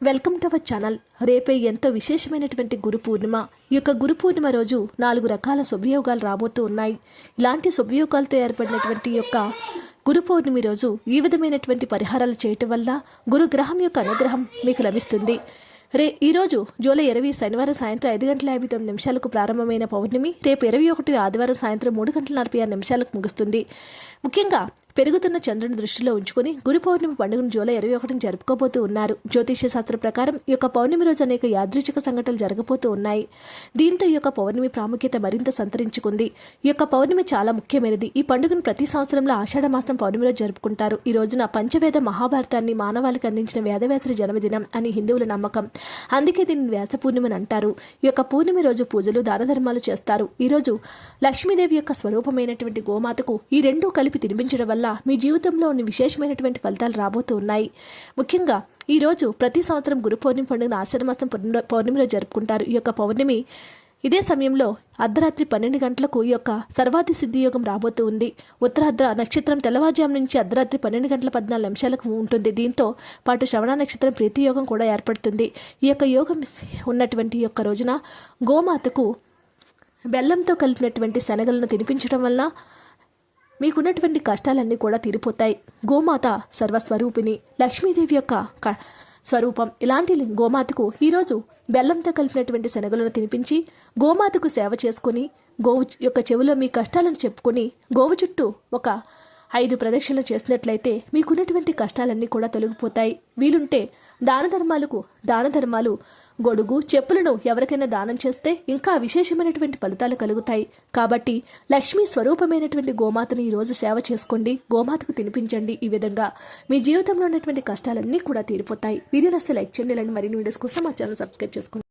Welcome to our channel. రేపే ఎంతో విశేషమైనటువంటి గురు పూర్ణిమ. ఈ యొక్క గురు పూర్ణిమ రోజు నాలుగు రకాల శుభయోగాలు రాబోతూ ఉన్నాయి. ఇలాంటి శుభయోగాలతో ఏర్పడినటువంటి యొక్క గురు పౌర్ణమి రోజు ఈ విధమైనటువంటి పరిహారాలు చేయటం వల్ల గురుగ్రహం యొక్క అనుగ్రహం మీకు లభిస్తుంది. రే ఈరోజు జూలై ఇరవై శనివారం సాయంత్రం ఐదు గంటల యాభై తొమ్మిది నిమిషాలకు ప్రారంభమైన పౌర్ణమి రేపు ఇరవై ఒకటి ఆదివారం సాయంత్రం మూడు గంటల నలభై ఆరు నిమిషాలకు ముగుస్తుంది. ముఖ్యంగా పెరుగుతున్న చంద్రుని దృష్టిలో ఉంచుకొని గురు పౌర్ణమి పండుగను జూలై ఇరవై ఒకటిని జరుపుకోబోతూ ఉన్నారు. జ్యోతిష్య శాస్త్ర ప్రకారం ఈ యొక్క పౌర్ణమి రోజు అనేక యాదృచ్ఛిక సంఘటనలు జరగబోతూ ఉన్నాయి. దీంతో ఈ యొక్క పౌర్ణమి ప్రాముఖ్యత మరింత సంతరించుకుంది. ఈ యొక్క పౌర్ణమి చాలా ముఖ్యమైనది. ఈ పండుగను ప్రతి సంవత్సరంలో ఆషాఢ మాసం పౌర్ణమిలో జరుపుకుంటారు. ఈ రోజున పంచవేద మహాభారతాన్ని మానవాళికి అందించిన వేదవ్యాసుల జన్మదినం అని హిందువుల నమ్మకం. అందుకే దీన్ని వ్యాస పూర్ణిమని అంటారు. ఈ యొక్క పూర్ణిమ రోజు పూజలు దాన ధర్మాలు చేస్తారు. ఈరోజు లక్ష్మీదేవి యొక్క స్వరూపమైనటువంటి గోమాతకు ఈ రెండూ కలిపి తినిపించడం వల్ల మీ జీవితంలో ఉన్న విశేషమైనటువంటి ఫలితాలు రాబోతూ ఉన్నాయి. ముఖ్యంగా ఈ రోజు ప్రతి సంవత్సరం గురు పౌర్ణమి పండుగను ఆషాఢమాసం పౌర్ణిమిలో పౌర్ణమిలో జరుపుకుంటారు. ఈ యొక్క పౌర్ణమి ఇదే సమయంలో అర్ధరాత్రి పన్నెండు గంటలకు ఈ యొక్క సర్వాధి సిద్ధి యోగం రాబోతూ ఉంది. ఉత్తరార్ధ నక్షత్రం తెల్లవారుజాము నుంచి అర్ధరాత్రి పన్నెండు గంటల పద్నాలుగు నిమిషాలకు ఉంటుంది. దీంతో పాటు శ్రవణ నక్షత్రం ప్రీతి యోగం కూడా ఏర్పడుతుంది. ఈ యొక్క యోగం ఉన్నటువంటి యొక్క రోజున గోమాతకు బెల్లంతో కలిపినటువంటి శనగలను తినిపించడం వల్ల మీకున్నటువంటి కష్టాలన్నీ కూడా తీరిపోతాయి. గోమాత సర్వస్వరూపిణి. లక్ష్మీదేవి యొక్క క- స్వరూపం. ఇలాంటి గోమాతకు ఈరోజు బెల్లంతో కలిపినటువంటి శనగలను తినిపించి గోమాతకు సేవ చేసుకుని గోవు యొక్క చెవిలో మీ కష్టాలను చెప్పుకొని గోవు చుట్టూ ఒక ఐదు ప్రదక్షిణలు చేసినట్లయితే మీకున్నటువంటి కష్టాలన్నీ కూడా తొలగిపోతాయి. వీలుంటే దాన ధర్మాలకు దాన ధర్మాలు గొడుగు చెప్పులను ఎవరికైనా దానం చేస్తే ఇంకా విశేషమైనటువంటి ఫలితాలు కలుగుతాయి. కాబట్టి లక్ష్మీ స్వరూపమైనటువంటి గోమాతను ఈరోజు సేవ చేసుకోండి గోమాతకు తినిపించండి ఈ విధంగా మీ జీవితంలో ఉన్నటువంటి కష్టాలన్నీ కూడా తీరిపోతాయి. వీడియో నస్తే లైక్ చేయండి ఇలాంటి మరిన్ని వీడియోస్ కోసం మా ఛానల్ సబ్స్క్రైబ్ చేసుకోండి.